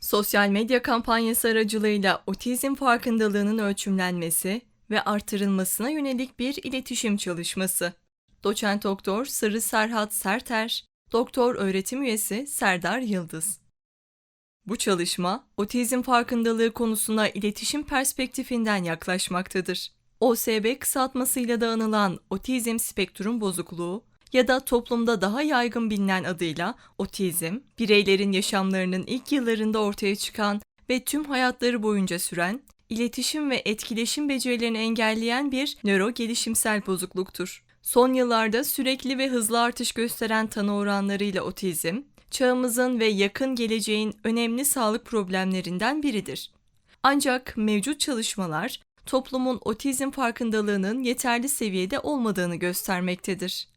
Sosyal medya kampanyası aracılığıyla otizm farkındalığının ölçümlenmesi ve artırılmasına yönelik bir iletişim çalışması. Doçent Doktor Sarı Serhat Serter, Doktor öğretim üyesi Serdar Yıldız. Bu çalışma, otizm farkındalığı konusuna iletişim perspektifinden yaklaşmaktadır. OSB kısaltmasıyla da anılan otizm spektrum bozukluğu ya da toplumda daha yaygın bilinen adıyla otizm, bireylerin yaşamlarının ilk yıllarında ortaya çıkan ve tüm hayatları boyunca süren, iletişim ve etkileşim becerilerini engelleyen bir nöro gelişimsel bozukluktur. Son yıllarda sürekli ve hızlı artış gösteren tanı oranlarıyla otizm, çağımızın ve yakın geleceğin önemli sağlık problemlerinden biridir. Ancak mevcut çalışmalar toplumun otizm farkındalığının yeterli seviyede olmadığını göstermektedir.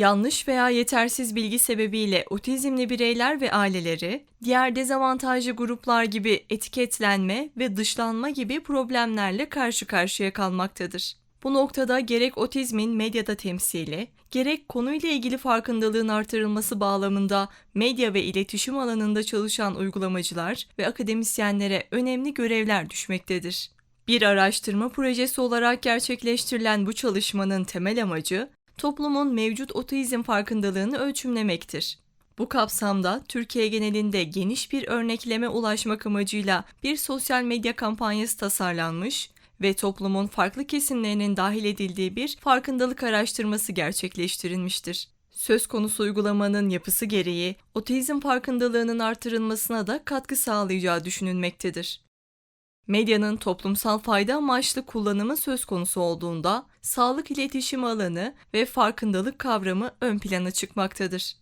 Yanlış veya yetersiz bilgi sebebiyle otizmli bireyler ve aileleri, diğer dezavantajlı gruplar gibi etiketlenme ve dışlanma gibi problemlerle karşı karşıya kalmaktadır. Bu noktada gerek otizmin medyada temsili, gerek konuyla ilgili farkındalığın artırılması bağlamında medya ve iletişim alanında çalışan uygulamacılar ve akademisyenlere önemli görevler düşmektedir. Bir araştırma projesi olarak gerçekleştirilen bu çalışmanın temel amacı, toplumun mevcut otizm farkındalığını ölçümlemektir. Bu kapsamda Türkiye genelinde geniş bir örnekleme ulaşmak amacıyla bir sosyal medya kampanyası tasarlanmış ve toplumun farklı kesimlerinin dahil edildiği bir farkındalık araştırması gerçekleştirilmiştir. Söz konusu uygulamanın yapısı gereği otizm farkındalığının artırılmasına da katkı sağlayacağı düşünülmektedir. Medyanın toplumsal fayda amaçlı kullanımı söz konusu olduğunda sağlık iletişim alanı ve farkındalık kavramı ön plana çıkmaktadır.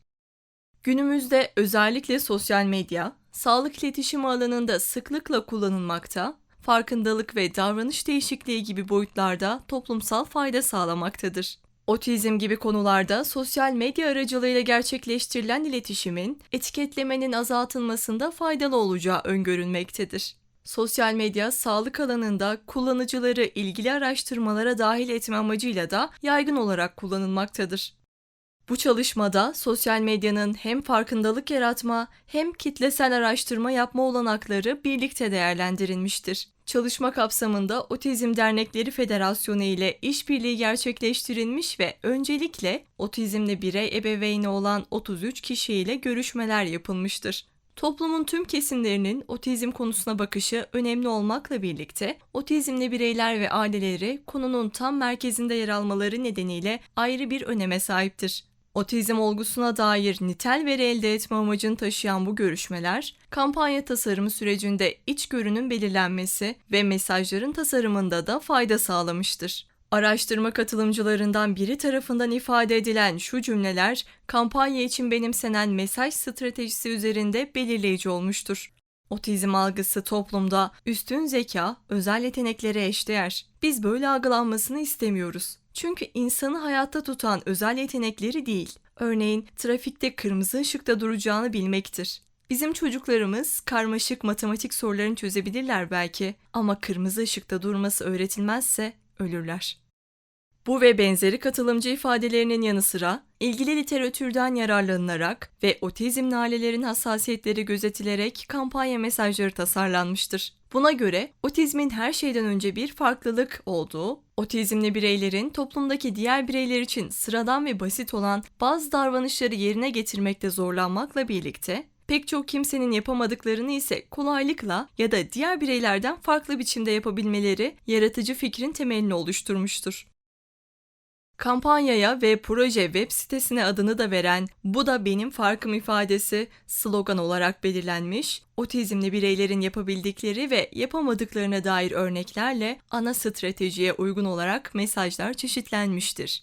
Günümüzde özellikle sosyal medya, sağlık iletişim alanında sıklıkla kullanılmakta, farkındalık ve davranış değişikliği gibi boyutlarda toplumsal fayda sağlamaktadır. Otizm gibi konularda sosyal medya aracılığıyla gerçekleştirilen iletişimin etiketlemenin azaltılmasında faydalı olacağı öngörülmektedir. Sosyal medya sağlık alanında kullanıcıları ilgili araştırmalara dahil etme amacıyla da yaygın olarak kullanılmaktadır. Bu çalışmada sosyal medyanın hem farkındalık yaratma hem kitlesel araştırma yapma olanakları birlikte değerlendirilmiştir. Çalışma kapsamında Otizm Dernekleri Federasyonu ile işbirliği gerçekleştirilmiş ve öncelikle otizmli birey ebeveyni olan 33 kişiyle görüşmeler yapılmıştır. Toplumun tüm kesimlerinin otizm konusuna bakışı önemli olmakla birlikte otizmli bireyler ve aileleri konunun tam merkezinde yer almaları nedeniyle ayrı bir öneme sahiptir. Otizm olgusuna dair nitel veri elde etme amacını taşıyan bu görüşmeler, kampanya tasarımı sürecinde iç görünüm belirlenmesi ve mesajların tasarımında da fayda sağlamıştır. Araştırma katılımcılarından biri tarafından ifade edilen şu cümleler, kampanya için benimsenen mesaj stratejisi üzerinde belirleyici olmuştur. Otizm algısı toplumda üstün zeka, özel yeteneklere eşdeğer. Biz böyle algılanmasını istemiyoruz. Çünkü insanı hayatta tutan özel yetenekleri değil. Örneğin trafikte kırmızı ışıkta duracağını bilmektir. Bizim çocuklarımız karmaşık matematik sorularını çözebilirler belki ama kırmızı ışıkta durması öğretilmezse ölürler. Bu ve benzeri katılımcı ifadelerinin yanı sıra ilgili literatürden yararlanılarak ve otizmli ailelerin hassasiyetleri gözetilerek kampanya mesajları tasarlanmıştır. Buna göre otizmin her şeyden önce bir farklılık olduğu, otizmli bireylerin toplumdaki diğer bireyler için sıradan ve basit olan bazı davranışları yerine getirmekte zorlanmakla birlikte pek çok kimsenin yapamadıklarını ise kolaylıkla ya da diğer bireylerden farklı biçimde yapabilmeleri yaratıcı fikrin temelini oluşturmuştur. Kampanyaya ve proje web sitesine adını da veren "Bu da benim farkım" ifadesi slogan olarak belirlenmiş, otizmli bireylerin yapabildikleri ve yapamadıklarına dair örneklerle ana stratejiye uygun olarak mesajlar çeşitlenmiştir.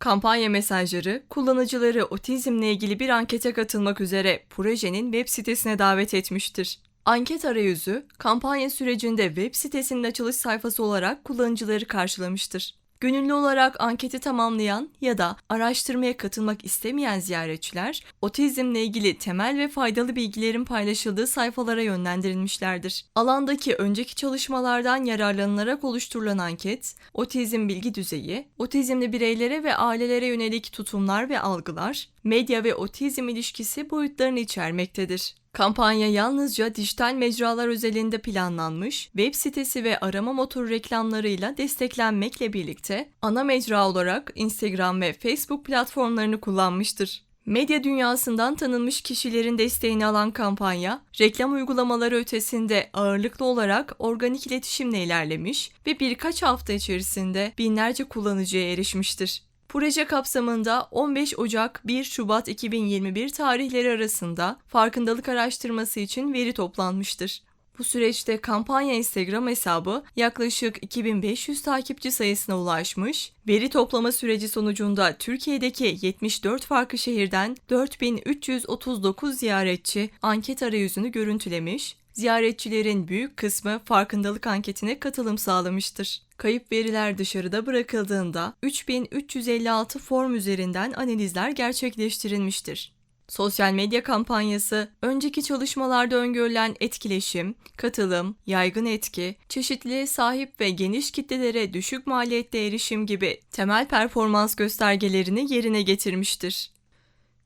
Kampanya mesajları kullanıcıları otizmle ilgili bir ankete katılmak üzere projenin web sitesine davet etmiştir. Anket arayüzü kampanya sürecinde web sitesinin açılış sayfası olarak kullanıcıları karşılamıştır. Gönüllü olarak anketi tamamlayan ya da araştırmaya katılmak istemeyen ziyaretçiler, otizmle ilgili temel ve faydalı bilgilerin paylaşıldığı sayfalara yönlendirilmişlerdir. Alandaki önceki çalışmalardan yararlanılarak oluşturulan anket, otizm bilgi düzeyi, otizmli bireylere ve ailelere yönelik tutumlar ve algılar, medya ve otizm ilişkisi boyutlarını içermektedir. Kampanya yalnızca dijital mecralar özelinde planlanmış, web sitesi ve arama motoru reklamlarıyla desteklenmekle birlikte ana mecra olarak Instagram ve Facebook platformlarını kullanmıştır. Medya dünyasından tanınmış kişilerin desteğini alan kampanya, reklam uygulamaları ötesinde ağırlıklı olarak organik iletişimle ilerlemiş ve birkaç hafta içerisinde binlerce kullanıcıya erişmiştir. Proje kapsamında 15 Ocak 1 Şubat 2021 tarihleri arasında farkındalık araştırması için veri toplanmıştır. Bu süreçte kampanya Instagram hesabı yaklaşık 2500 takipçi sayısına ulaşmış, veri toplama süreci sonucunda Türkiye'deki 74 farklı şehirden 4339 ziyaretçi anket arayüzünü görüntülemiş, ziyaretçilerin büyük kısmı farkındalık anketine katılım sağlamıştır. Kayıp veriler dışarıda bırakıldığında 3356 form üzerinden analizler gerçekleştirilmiştir. Sosyal medya kampanyası, önceki çalışmalarda öngörülen etkileşim, katılım, yaygın etki, çeşitliliğe sahip ve geniş kitlelere düşük maliyette erişim gibi temel performans göstergelerini yerine getirmiştir.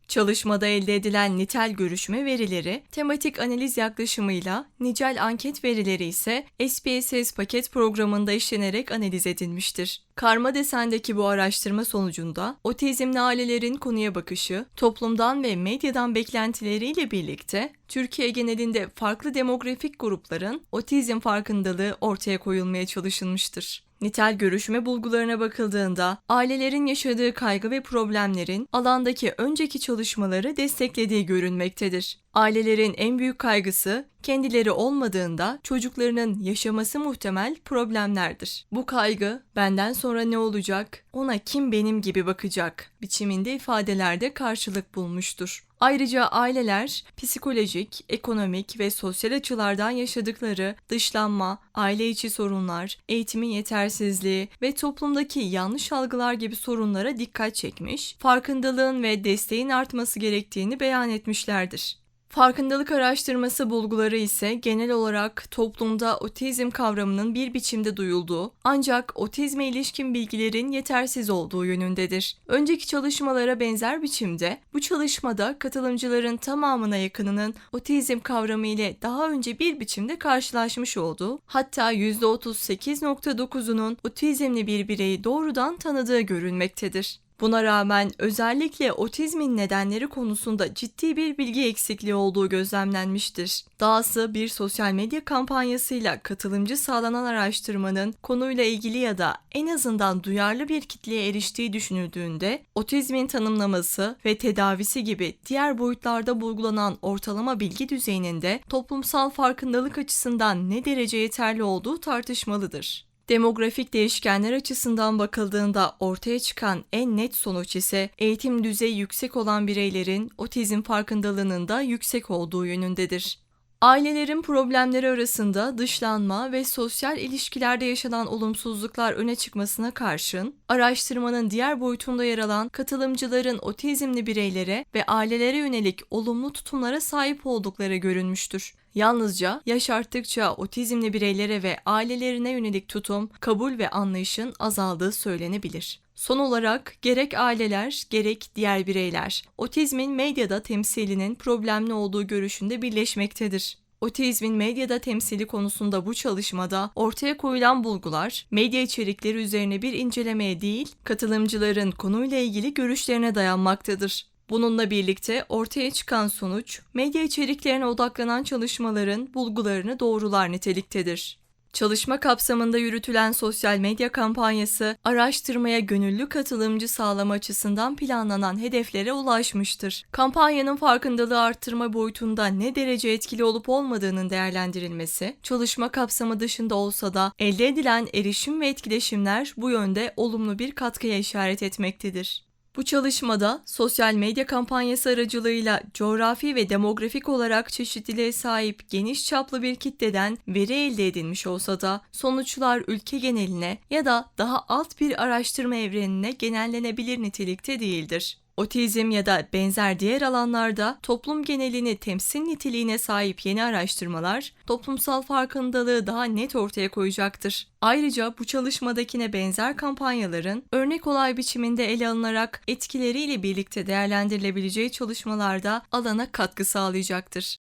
Çalışmada elde edilen nitel görüşme verileri, tematik analiz yaklaşımıyla, nicel anket verileri ise SPSS paket programında işlenerek analiz edilmiştir. Karma desendeki bu araştırma sonucunda otizmli ailelerin konuya bakışı, toplumdan ve medyadan beklentileriyle birlikte Türkiye genelinde farklı demografik grupların otizm farkındalığı ortaya koyulmaya çalışılmıştır. Nitel görüşme bulgularına bakıldığında ailelerin yaşadığı kaygı ve problemlerin alandaki önceki çalışmaları desteklediği görünmektedir. Ailelerin en büyük kaygısı kendileri olmadığında çocuklarının yaşaması muhtemel problemlerdir. Bu kaygı benden sonra ne olacak, ona kim benim gibi bakacak biçiminde ifadelerde karşılık bulmuştur. Ayrıca aileler psikolojik, ekonomik ve sosyal açılardan yaşadıkları dışlanma, aile içi sorunlar, eğitimin yetersizliği ve toplumdaki yanlış algılar gibi sorunlara dikkat çekmiş, farkındalığın ve desteğin artması gerektiğini beyan etmişlerdir. Farkındalık araştırması bulguları ise genel olarak toplumda otizm kavramının bir biçimde duyulduğu ancak otizme ilişkin bilgilerin yetersiz olduğu yönündedir. Önceki çalışmalara benzer biçimde bu çalışmada katılımcıların tamamına yakınının otizm kavramı ile daha önce bir biçimde karşılaşmış olduğu hatta %38.9'unun otizmli bir bireyi doğrudan tanıdığı görülmektedir. Buna rağmen özellikle otizmin nedenleri konusunda ciddi bir bilgi eksikliği olduğu gözlemlenmiştir. Dahası bir sosyal medya kampanyasıyla katılımcı sağlanan araştırmanın konuyla ilgili ya da en azından duyarlı bir kitleye eriştiği düşünüldüğünde otizmin tanımlaması ve tedavisi gibi diğer boyutlarda bulgulanan ortalama bilgi düzeyinin de toplumsal farkındalık açısından ne derece yeterli olduğu tartışmalıdır. Demografik değişkenler açısından bakıldığında ortaya çıkan en net sonuç ise eğitim düzeyi yüksek olan bireylerin otizm farkındalığının da yüksek olduğu yönündedir. Ailelerin problemleri arasında dışlanma ve sosyal ilişkilerde yaşanan olumsuzluklar öne çıkmasına karşın, araştırmanın diğer boyutunda yer alan katılımcıların otizmli bireylere ve ailelere yönelik olumlu tutumlara sahip oldukları görünmüştür. Yalnızca yaş arttıkça otizmli bireylere ve ailelerine yönelik tutum, kabul ve anlayışın azaldığı söylenebilir. Son olarak gerek aileler gerek diğer bireyler otizmin medyada temsilinin problemli olduğu görüşünde birleşmektedir. Otizmin medyada temsili konusunda bu çalışmada ortaya koyulan bulgular, medya içerikleri üzerine bir incelemeye değil, katılımcıların konuyla ilgili görüşlerine dayanmaktadır. Bununla birlikte ortaya çıkan sonuç, medya içeriklerine odaklanan çalışmaların bulgularını doğrular niteliktedir. Çalışma kapsamında yürütülen sosyal medya kampanyası, araştırmaya gönüllü katılımcı sağlama açısından planlanan hedeflere ulaşmıştır. Kampanyanın farkındalığı arttırma boyutunda ne derece etkili olup olmadığının değerlendirilmesi, çalışma kapsamı dışında olsa da elde edilen erişim ve etkileşimler bu yönde olumlu bir katkıya işaret etmektedir. Bu çalışmada sosyal medya kampanyası aracılığıyla coğrafi ve demografik olarak çeşitliliğe sahip geniş çaplı bir kitleden veri elde edilmiş olsa da sonuçlar ülke geneline ya da daha alt bir araştırma evrenine genellenebilir nitelikte değildir. Otizm ya da benzer diğer alanlarda toplum genelini temsil niteliğine sahip yeni araştırmalar toplumsal farkındalığı daha net ortaya koyacaktır. Ayrıca bu çalışmadakine benzer kampanyaların örnek olay biçiminde ele alınarak etkileriyle birlikte değerlendirilebileceği çalışmalarda alana katkı sağlayacaktır.